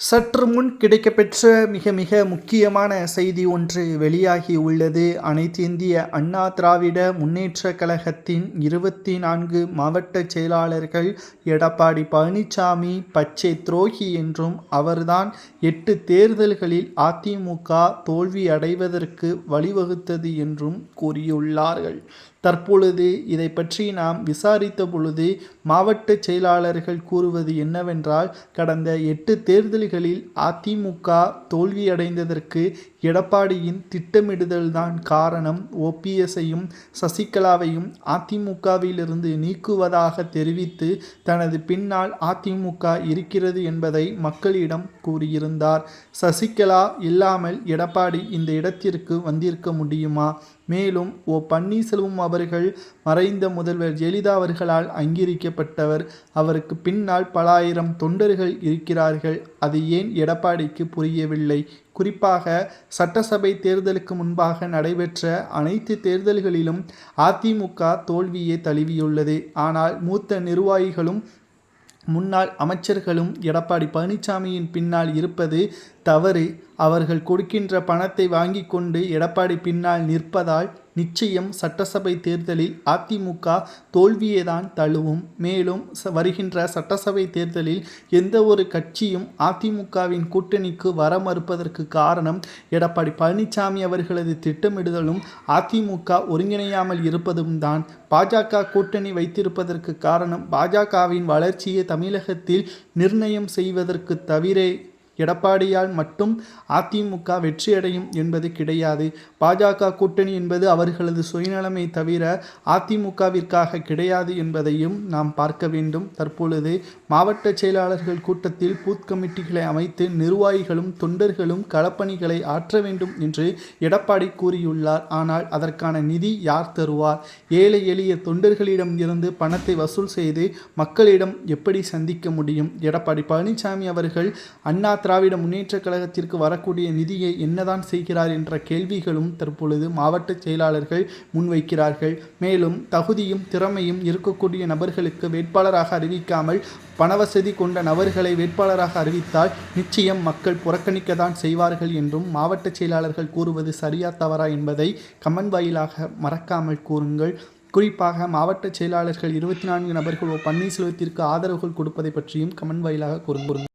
சற்று முன் கிடைக்கப்பெற்ற மிக மிக முக்கியமான செய்தி ஒன்று வெளியாகி உள்ளது. அனைத்து இந்திய அண்ணா திராவிட முன்னேற்ற கழகத்தின் இருபத்தி நான்கு மாவட்ட செயலாளர்கள் எடப்பாடி பழனிசாமி பச்சை துரோகி என்றும் அவர்தான் எட்டு தேர்தல்களில் அதிமுக தோல்வி அடைவதற்கு வழிவகுத்தது என்றும் கூறியுள்ளார்கள். தற்பொழுது இதை பற்றி நாம் விசாரித்த பொழுது மாவட்ட செயலாளர்கள் கூறுவது என்னவென்றால் கடந்த எட்டு தேர்தல்களில் அதிமுக தோல்வியடைந்ததற்கு எடப்பாடியின் திட்டமிடுதல்தான் காரணம். ஓபிஎஸ்ஸையும் சசிகலாவையும் அதிமுகவிலிருந்து நீக்குவதாக தெரிவித்து தனது பின்னால் அதிமுக இருக்கிறது என்பதை மக்களிடம் கூறியிருந்தார். சசிகலா இல்லாமல் எடப்பாடி இந்த இடத்திற்கு வந்திருக்க முடியுமா? மேலும் ஓ பன்னீர்செல்வம் அவர்கள் மறைந்த முதல்வர் ஜெயலலிதா அவர்களால் அங்கீகரிக்கப்பட்டவர். அவருக்கு பின்னால் பல ஆயிரம் தொண்டர்கள் இருக்கிறார்கள். அது ஏன் எடப்பாடிக்கு புரியவில்லை? குறிப்பாக சட்டசபை தேர்தலுக்கு முன்பாக நடைபெற்ற அனைத்து தேர்தல்களிலும் அதிமுக தோல்வியே தழுவியுள்ளது. ஆனால் மூத்த நிர்வாகிகளும் முன்னாள் அமைச்சர்களும் எடப்பாடி பழனிசாமியின் பின்னால் இருப்பது தவறு அவர்கள் கொடுக்கின்ற பணத்தை வாங்கி கொண்டு எடப்பாடி பின்னால் நிற்பதால் நிச்சயம் சட்டசபை தேர்தலில் அதிமுக தோல்வியே தான் தழுவும். மேலும் வருகின்ற சட்டசபை தேர்தலில் எந்த ஒரு கட்சியும் அதிமுகவின் கூட்டணிக்கு வர மறுப்பதற்கு காரணம் எடப்பாடி பழனிசாமி அவர்களது திட்டமிடுதலும் அதிமுக ஒருங்கிணையாமல் இருப்பதும் தான். பாஜக கூட்டணி வைத்திருப்பதற்கு காரணம் பாஜகவின் வளர்ச்சியை தமிழகத்தில் நிர்ணயம் செய்வதற்கு தவிர எடப்பாடியால் மட்டும் அதிமுக வெற்றியடையும் என்பது கிடையாது. பாஜக கூட்டணி என்பது அவர்களது சுயநலமை தவிர அதிமுகவிற்காக கிடையாது என்பதையும் நாம் பார்க்க வேண்டும். தற்பொழுது மாவட்ட செயலாளர்கள் கூட்டத்தில் பூத் கமிட்டிகளை அமைத்து நிர்வாகிகளும் தொண்டர்களும் களப்பணிகளை ஆற்ற வேண்டும் என்று எடப்பாடி கூறியுள்ளார். ஆனால் அதற்கான நிதி யார் தருவார்? ஏழை எளிய தொண்டர்களிடம் இருந்து பணத்தை வசூல் செய்து மக்களிடம் எப்படி சந்திக்க முடியும்? எடப்பாடி பழனிசாமி அவர்கள் அண்ணா திராவிட முன்னேற்றக் கழகத்திற்கு வரக்கூடிய நிதியை என்னதான் செய்கிறார் என்ற கேள்விகளும் தற்பொழுது மாவட்ட செயலாளர்கள் முன்வைக்கிறார்கள். மேலும் தகுதியும் திறமையும் இருக்கக்கூடிய நபர்களுக்கு வேட்பாளராக அறிவிக்காமல் பணவசதி கொண்ட நபர்களை வேட்பாளராக அறிவித்தால் நிச்சயம் மக்கள் புறக்கணிக்க தான் செய்வார்கள் என்றும் மாவட்ட செயலாளர்கள் கூறுவது சரியா தவறா என்பதை கமன் வாயிலாக மறக்காமல் கூறுங்கள். குறிப்பாக மாவட்ட செயலாளர்கள் இருபத்தி நான்கு நபர்கள் பன்னீர்செல்வத்திற்கு ஆதரவுகள் கொடுப்பதை பற்றியும் கமன் வாயிலாக கூறுங்கள்